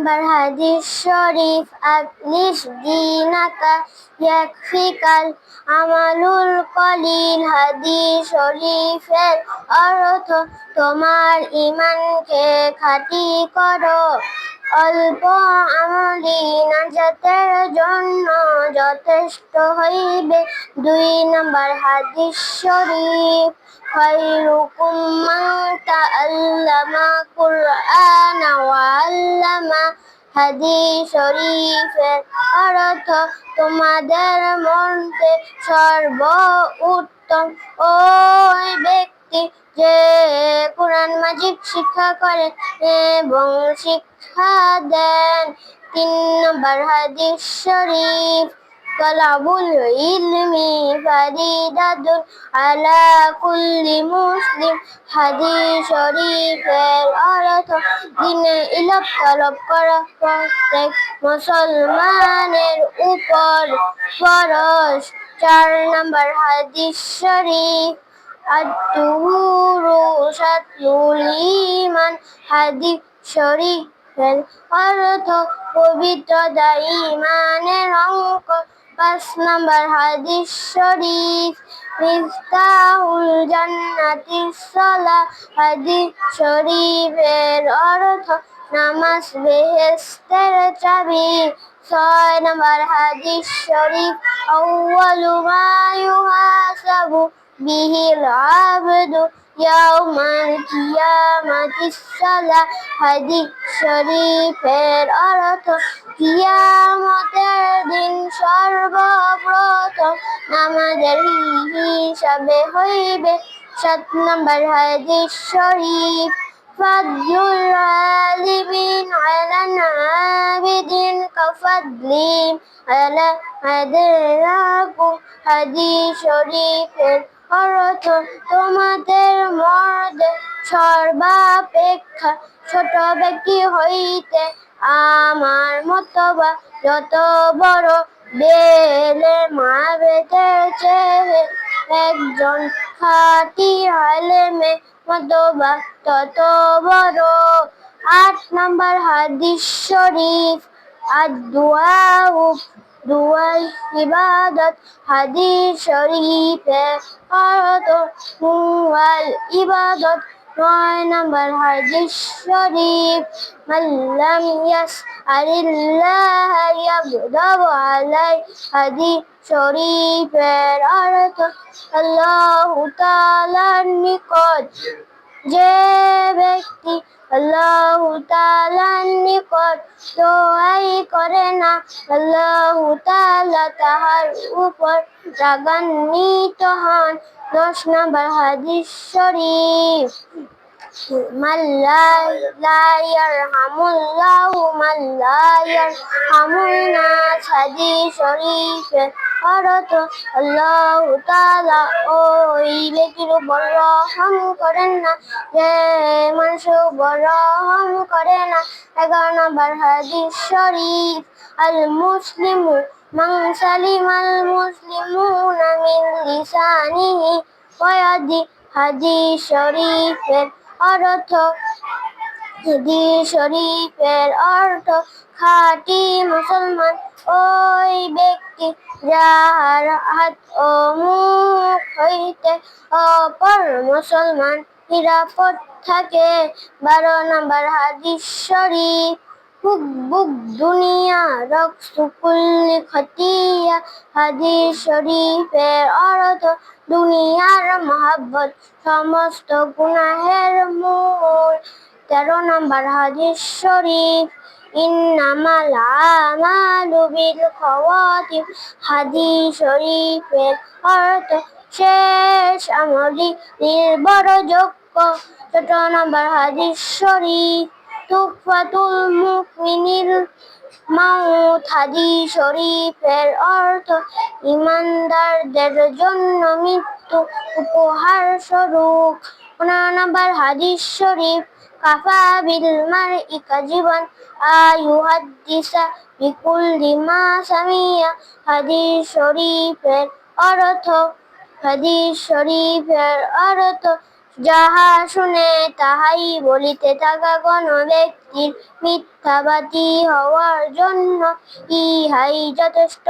Number হাদিস শরীফ Achilles দিনাকা ইয়াকফিকাল আমালুল কলিল। হাদিস শরীফের অর্থ, তোমার ইমানকে খাঁটি করো। অল্প আমলি নাজাতের জন্য যথেষ্ট হইবে। দুই নম্বর হাদিস শরীফ খৈরুকুম মান তাআল্লামা কুরআন। শরীফের অর্থ তোমাদের মধ্যে সর্ব উত্তম ওই ব্যক্তি যে কোরআন মাজিদ শিক্ষা করে এবং শিক্ষা দেন তিন নম্বর হাদিস শরীফ তলাবুল ইলমি ফারিদাতুন আলা কুল্লি মুসলিম। হাদিস শরীফের অর্থ দিনে ইলম তলব মুসলমানের উপর ফরজ। চার নম্বর হাদিস শরীফ আত্মুরু সাতুল ইমান হাদিস শরীফের অর্থ, পবিত্রতা ইমানের অঙ্ক পাঁচ নম্বর হাদিস শরীফ, মিফতাহুল জান্নাতি সালা হাদিস শরীফের অর্থ, নামাজ বেহেস্তের চাবি। ছয় নম্বর হাদিস শরীফ, আউয়ালু মা ইউহাসাবু বিহিল আবদু। ইয়াউমাল কিয়ামাতিস সালা হাদিস শরীফের অর্থ, কিয়ামতের দিন সর্বপ্রথম নামাজের হিসাবে হইবে। সাত নম্বর হাদিস শরীফ ফাদলুল আলিমিন আলা নাবিদিন কাফাদলিম আলা হাদিরাকুম হাদিস শরীফের অর্থ তোমাদের মধ্যে সর্বাপেক্ষা। ছোট ব্যক্তি হইতে আমার মতবা যত বড় বেলে মা বেঁধেছে একজন খাটি আলেমে মতবা তত বড়। আট নম্বর হাদিস শরীফ আর দোয়া দুয়াই ইবাদত, হাদিস শরীফে অর্থ হুয়াল ইবাদত, নয় নম্বর হাদিস শরীফ। মাল্লাম ইয়াস আলিল্লাহ ইয়াবদাবু আলাই হাদিস শরীফের অর্থ, আল্লাহ তাআলার নিকট যে ব্যক্তি আল্লাহ নিকট দোয়াই করে না, আল্লাহ তাহার উপর রাগান্বিত হন। দশ নম্বর হাদিস শরীফ। হাদিস শরীফের অর্থ আল্লাহ তাআলা ওই ব্যক্তির উপর রহম করেন না। যে মানুষের উপর রহম করে না, এগারো নম্বর হাদিস শরীফ আল মুসলিমু সালিমাল মুসলিমুনা মিন লিসানিহি ওয়া ইয়াদি হাদিস শরীফের অর্থ, হাদিস শরীফের অর্থ, খাঁটি মুসলমান ওই ব্যক্তি যাহার হাত ও মুখ হইতে অপর মুসলমান নিরাপদ থাকে। বারো নম্বর হাদিস শরীফ কুল্লি খতিয়া। হাদিস শরীফের অর্থ, দুনিয়ার মহাব্বত, সমস্ত গুনাহের মূল। তেরো নম্বর হাদিস শরীফ ইন্নামাল আমালু বিল খাওয়াতিম। হাদিস শরীফের অর্থ শেষ। আমলি নির্ভরযোগ্য। ছোট নম্বর হাদিস শরীফ। তুফাতুল মুমিনিল মাউত। শরীফের অর্থ ইমানদারদের জন্য মৃত্যু উপহার স্বরূপ। হাদিস শরীফ। কাফা বিল মার জীবন আয়ুহাদ্দিসা বিকুল্লি মা সামিয়া। হাদিস শরীফের অর্থ, হাদিস শরীফের অর্থ, যাহা শুনে তাহাই বলিতে থাকা কোন ব্যক্তির মিথ্যাবাদী হওয়ার জন্য ইহাই যথেষ্ট।